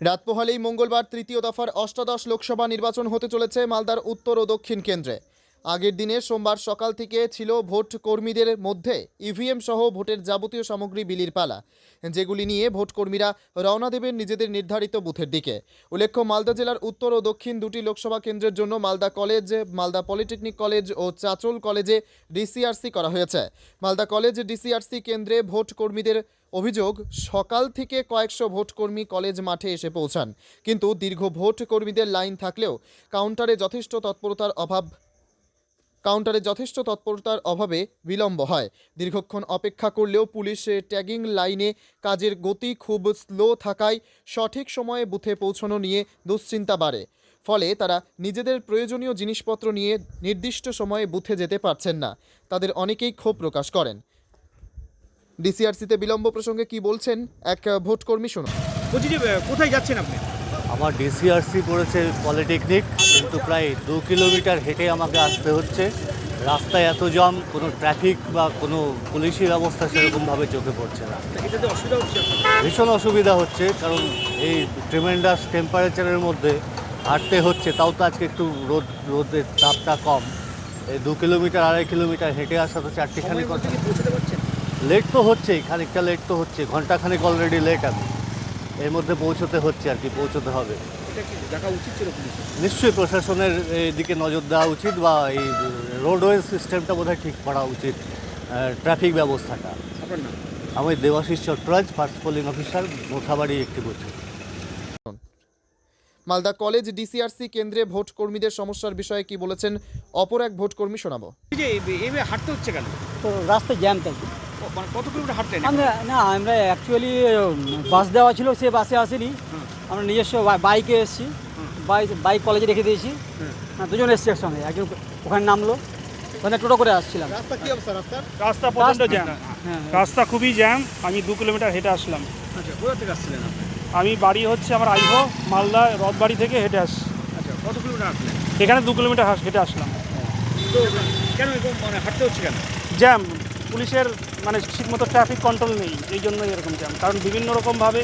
রাত পোহালেই মঙ্গলবার তৃতীয় দফার অষ্টাদশ লোকসভা নির্বাচন হতে চলেছে মালদার উত্তর ও দক্ষিণ কেন্দ্রে। আগের দিনে সোমবার সকাল থেকে ছিল ভোট কর্মীদের মধ্যে ইভিএম সহ ভোটের যাবতীয় সামগ্রী বিলির পালা, যেগুলি নিয়ে ভোট কর্মীরা রওনা দেবেন নিজেদের নির্ধারিত বুথের দিকে। উল্লেখ্য, মালদা জেলার উত্তর ও দক্ষিণ দুটি লোকসভা কেন্দ্রের জন্য Malda college, Malda polytechnic college ও চাচল কলেজে ডিসিআরসি করা হয়েছে। মালদা কলেজ ডিসিআরসি কেন্দ্রে ভোট কর্মীদের অভিযোগ, সকাল থেকে কয়েকশো ভোট কর্মী কলেজ মাঠে এসে পৌঁছান। কিন্তু দীর্ঘ ভোট কর্মীদের লাইন থাকলেও কাউন্টারে যথেষ্ট তৎপরতার অভাব কাউন্টারে যথেষ্ট তৎপরতার অভাবে বিলম্ব হয়। দীর্ঘক্ষণ অপেক্ষা করলেও পুলিশ ট্যাগিং লাইনে কাজের গতি খুব স্লো থাকায় সঠিক সময়ে বুথে পৌঁছানো নিয়ে দুশ্চিন্তা বাড়ে। ফলে তারা নিজেদের প্রয়োজনীয় জিনিসপত্র নিয়ে নির্দিষ্ট সময়ে বুথে যেতে পারছেন না। তাদের অনেকেই ক্ষোভ প্রকাশ করেন। ডিসিআরসিতে বিলম্ব প্রসঙ্গে কি বলছেন এক ভোটকর্মী শুনুন। কোথায় যাচ্ছেন আপনি? আমার ডিসিআরসি পড়েছে পলিটেকনিক কিন্তু প্রায় দু কিলোমিটার হেঁটে আমাকে আসতে হচ্ছে। রাস্তায় এত জাম কোনো ট্রাফিক বা কোনো পুলিশি ব্যবস্থা সেরকমভাবে চোখে পড়ছে না? ভীষণ অসুবিধা হচ্ছে কারণ এই ট্রিমেন্ডাস টেম্পারেচারের মধ্যে হাঁটতে হচ্ছে তাও তো আজকে একটু রোদ রোদের তাপটা কম। এই দু কিলোমিটার আড়াই কিলোমিটার হেঁটে আসা তো চারটিখানি লেট তো হচ্ছেই খানিকটা লেট তো হচ্ছে ঘন্টাখানেক অলরেডি লেট আমি। এর মধ্যে পৌঁছতে হচ্ছে আর কি পৌঁছতে হবে। দেখা উচিত নিশ্চয়ই প্রশাসনের দিকে নজর দেওয়া উচিত বা এই রোডওয়ে সিস্টেমটা বোধহয় ঠিক করা উচিত ট্রাফিক ব্যবস্থাটা। আমি Debashis Chattaraj first polling officer Mothabari একটি বলছি মালদা কলেজ ডিসিআরসি কেন্দ্রে ভোট কর্মীদের সমস্যার বিষয়ে কি বলেছেন অপর এক শোনাবো। যে এই- এইভাবে হাঁটতে হচ্ছে কেন? তো রাস্তায় জ্যাম তাই। ক- মানে কত কিলোমিটার হাঁটলেন আমরা না আমরা অ্যাকচুয়ালি বাস দেওয়া ছিল সে বাসে আসেনি। আমরা নিজস্ব বাইকে এসেছি। বাইক বাইক কলেজে রেখে দিয়েছি। হ্যাঁ দুজন এসছি একসঙ্গে। একজন ওখানে নামলো। ওখানে টোটো করে আসছিলাম। রাস্তা কি রাস্তা প্রচণ্ড জ্যাম হ্যাঁ রাস্তা খুবই জ্যাম আমি দু কিলোমিটার হেঁটে আসলাম। আচ্ছা কোথা থেকে আসছিলেন আমি বাড়ি হচ্ছে আমার আইভো মালদা রথবাড়ি থেকে হেঁটে আসছি আচ্ছা কত কিলোমিটার হাঁটলেন? এখানে দু কিলোমিটার হাস- হেঁটে আসলাম। তো কেন মানে হাঁটতে হচ্ছে কেন? জ্যাম পুলিশের মানে ঠিকমতো ট্রাফিক কন্ট্রোল নেই এই জন্যই এরকম জ্যাম কারণ বিভিন্ন রকমভাবে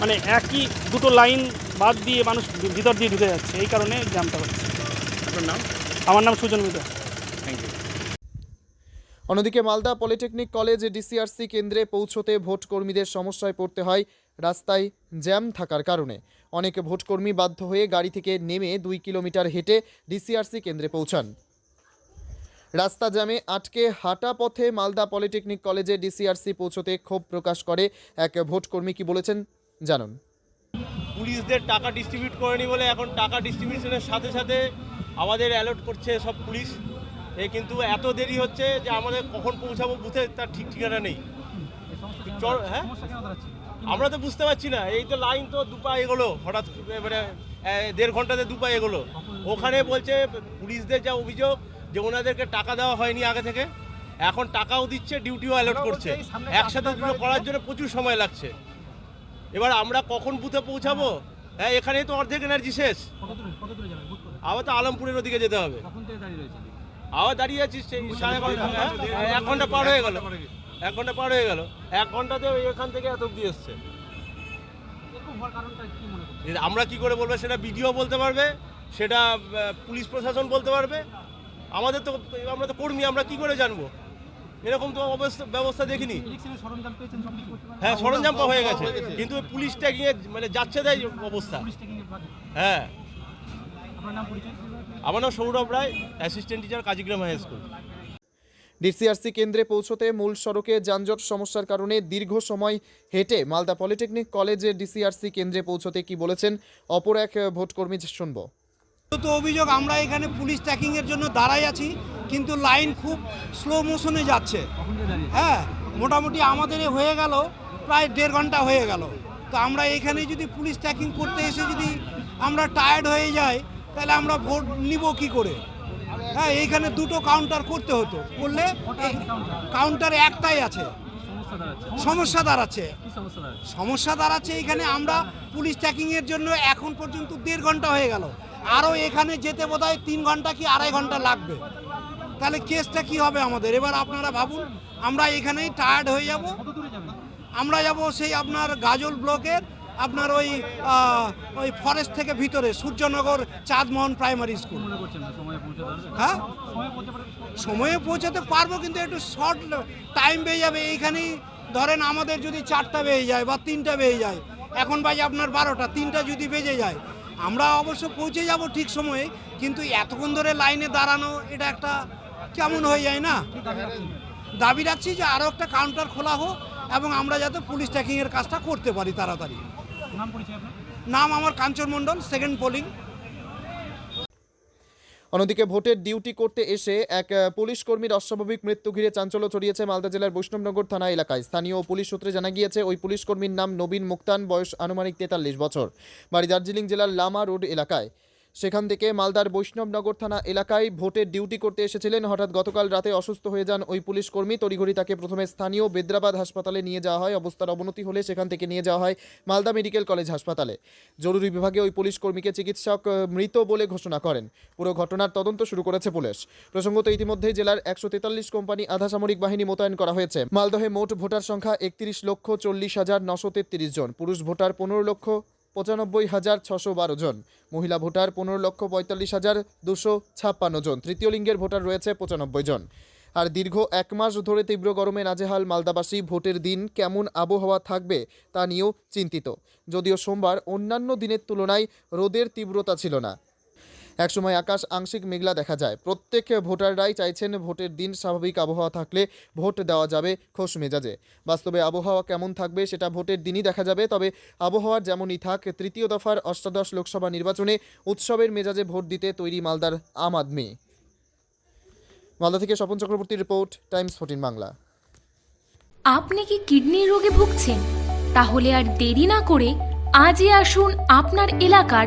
মানে একই দুটো লাইন বাদ দিয়ে মানুষ ভিতর দিয়ে ঢুকে যাচ্ছে এই কারণে জ্যামটা হচ্ছে। আপনার নাম? আমার নাম সুজন মিত্র। থ্যাংক ইউ অন্যদিকে মালদা পলিটেকনিক কলেজ ডিসিআরসি কেন্দ্রে পৌঁছতে ভোটকর্মীদের সমস্যায় পড়তে হয় রাস্তায় জ্যাম থাকার কারণে। অনেক ভোটকর্মী বাধ্য হয়ে গাড়ি থেকে নেমে দুই কিলোমিটার হেঁটে ডিসিআরসি কেন্দ্রে পৌঁছান। রাস্তা জামে আটকে হাঁটা পথে মালদা পলিটেকনিক কলেজে ডিসিআরসি পৌঁছতে ক্ষোভ প্রকাশ করে এক ভোটকর্মী কি বলেছেন জানুন। পুলিশদের টাকা ডিস্ট্রিবিউট করেনি বলে এখন টাকা ডিস্ট্রিবিউশনের সাথে সাথে আমাদের অ্যালার্ট করছে সব পুলিশ। এ কিন্তু এত দেরি হচ্ছে যে আমাদের কখন পৌঁছাবো বুথে তার ঠিক ঠিকানা নেই। চল- হ্যাঁ? আমরা তো বুঝতে পারছি না। এই তো লাইন তো দুপা এগোলো। হঠাৎ মানে দেড় ঘন্টাতে দুপা এগোলো। ওখানে বলছে পুলিশদের যা অভিযোগ যে ওনাদেরকে টাকা দেওয়া হয়নি আগে থেকে এখন টাকাও দিচ্ছে ডিউটিও অ্যালার্ট করছে। একসাথে দুটো করার জন্য প্রচুর সময় লাগছে। এবার আমরা কখন বুথে পৌঁছাবো? হ্যাঁ। এখানেই তো অর্ধেক এনার্জি শেষ। আবার তো আলমপুরের ওদিকে যেতে হবে। আবার দাঁড়িয়ে আছিস সাড়ে হ্যাঁ? এক ঘণ্টা পার হয়ে গেল। এক ঘণ্টা পার হয়ে গেল। এক ঘন্টাতে এখান থেকে এত অব্দি এসছে। আমরা কি করে বলব সেটা বিডিও বলতে পারবে সেটা পুলিশ প্রশাসন বলতে পারবে আমাদের তো আমরা তো কর্মী, আমরা কি করে জানব? এরকম তো অবস্থা ব্যবস্থা দেখিনি। হ্যাঁ সরঞ্জাম হয়ে গেছে। কিন্তু ওই পুলিশটা গিয়ে মানে যাচ্ছে তাই অবস্থা। হ্যাঁ। আমার নাম Sourav Roy assistant teacher Kazigram high school DCRC কেন্দ্রে পৌঁছতে মূল সড়কে যানজট সমস্যার কারণে দীর্ঘ সময় হেঁটে মালদা পলিটেকনিক কলেজের ডিসিআরসি কেন্দ্রে পৌঁছতে কি বলেছেন, অপর এক ভোটকর্মী, শুনব। তো অভিযোগ, আমরা এখানে পুলিশ ট্র্যাকিংয়ের জন্য দাঁড়াই আছি, কিন্তু লাইন খুব স্লো মোশনে যাচ্ছে। হ্যাঁ মোটামুটি আমাদের হয়ে গেল, প্রায় দেড় ঘণ্টা হয়ে গেল। তো আমরা এখানে যদি পুলিশ ট্র্যাকিং করতে এসে যদি আমরা টায়ার্ড হয়ে যাই, তাহলে আমরা ভোট নিব কি করে? হ্যাঁ এইখানে দুটো কাউন্টার করতে হতো। করলে কাউন্টার একটাই আছে। সমস্যা দাঁড়াচ্ছে? সমস্যা দাঁড়াচ্ছে। এখানে আমরা পুলিশ ট্র্যাকিংয়ের জন্য এখন পর্যন্ত দেড় ঘণ্টা হয়ে গেল। আরও এখানে যেতে বোধ হয় তিন ঘণ্টা কি আড়াই ঘণ্টা লাগবে। তাহলে কেসটা কি হবে আমাদের? এবার আপনারা ভাবুন আমরা এখানেই টায়ার্ড হয়ে যাব। আমরা যাব সেই আপনার গাজল ব্লকের আপনার ওই ওই ফরেস্ট থেকে ভিতরে সূর্যনগর চাঁদমোহন প্রাইমারি স্কুল হ্যাঁ? সময়ে পৌঁছাতে পারব কিন্তু একটু শর্ট টাইম পেয়ে যাবে। এইখানেই ধরেন আমাদের যদি চারটা বেজে যায় বা তিনটা বেজে যায় এখন বাজে আপনার বারোটা তিনটা যদি বেজে যায় আমরা অবশ্য পৌঁছে যাব ঠিক সময়ে কিন্তু এতক্ষণ ধরে লাইনে দাঁড়ানো এটা একটা কেমন হয়ে যায় না? দাবি রাখছি যে আরও একটা কাউন্টার খোলা হোক এবং আমরা যাতে পুলিশ ট্র্যাকিংয়ের কাজটা করতে পারি তাড়াতাড়ি। নাম আমার কাঞ্চন মণ্ডল সেকেন্ড পোলিং অন্যদিকে ভোটের ডিউটি করতে এসে এক পুলিশ কর্মীর অস্বাভাবিক মৃত্যু ঘিরে চাঞ্চল্য ছড়িয়েছে মালদা জেলার বৈষ্ণবনগর থানা এলাকায়। স্থানীয় পুলিশ সূত্রে জানা গিয়েছে ওই পুলিশ কর্মীর নাম নবীন মুক্তান বয়স আনুমানিক তেতাল্লিশ বছর। বাড়ি দার্জিলিং জেলার লামা রোড এলাকায়। সেখান থেকে মালদার বৈষ্ণবনগর থানা এলাকায় ভোটের ডিউটি করতে এসেছিলেন। হঠাৎ গতকাল রাতে অসুস্থ হয়ে যান ওই পুলিশ কর্মী। তড়িঘড়ি তাকে প্রথমে স্থানীয় বেদ্রাবাদ হাসপাতালে নিয়ে যাওয়া হয়। অবস্থার অবনতি হলে সেখান থেকে নিয়ে যাওয়া হয় মালদা মেডিকেল কলেজ হাসপাতালে। জরুরি বিভাগে ওই পুলিশ কর্মীকে চিকিৎসক মৃত বলে ঘোষণা করেন। পুরো ঘটনার তদন্ত শুরু করেছে পুলিশ। প্রসঙ্গত ইতিমধ্যেই জেলার একশো তেতাল্লিশ কোম্পানি আধা সামরিক বাহিনী মোতায়েন করা হয়েছে। মালদহে মোট ভোটার সংখ্যা একত্রিশ লক্ষ চল্লিশ হাজার নশো তেত্রিশ জন। পুরুষ ভোটার পনেরো লক্ষ পঁচানব্বই হাজার ছশো বারো জন। মহিলা ভোটার পনেরো লক্ষ পঁয়তাল্লিশ হাজার দুশো ছাপ্পান্ন জন। তৃতীয় লিঙ্গের ভোটার রয়েছে পঁচানব্বই জন। আর দীর্ঘ এক মাস ধরে তীব্র গরমে নাজেহাল মালদাবাসী, ভোটের দিন কেমন আবহাওয়া থাকবে তা নিয়েও চিন্তিত। যদিও সোমবার অন্যান্য দিনের তুলনায় রোদের তীব্রতা ছিল না। একসময় আকাশ আংশিক মেঘলা দেখা যায়। প্রত্যেক ভোটাররাই চাইছেন ভোটের দিন স্বাভাবিক আবহাওয়া থাকলে ভোট দেওয়া যাবে খোশ মেজাজে। বাস্তবে আবহাওয়া কেমন থাকবে সেটা ভোটের দিনই দেখা যাবে, তবে আবহাওয়ার যেমনই থাক, তৃতীয় দফার অষ্টাদশ লোকসভা নির্বাচনে উৎসবের মেজাজে ভোট দিতে তৈরি মালদার আম আদমি। মালদা থেকে স্বপন চক্রবর্তীর রিপোর্ট, টাইমস ফোর্টিন বাংলা। আপনি কি কিডনির রোগে ভুগছেন? তাহলে আর দেরি না করে আজই আসুন আপনার এলাকার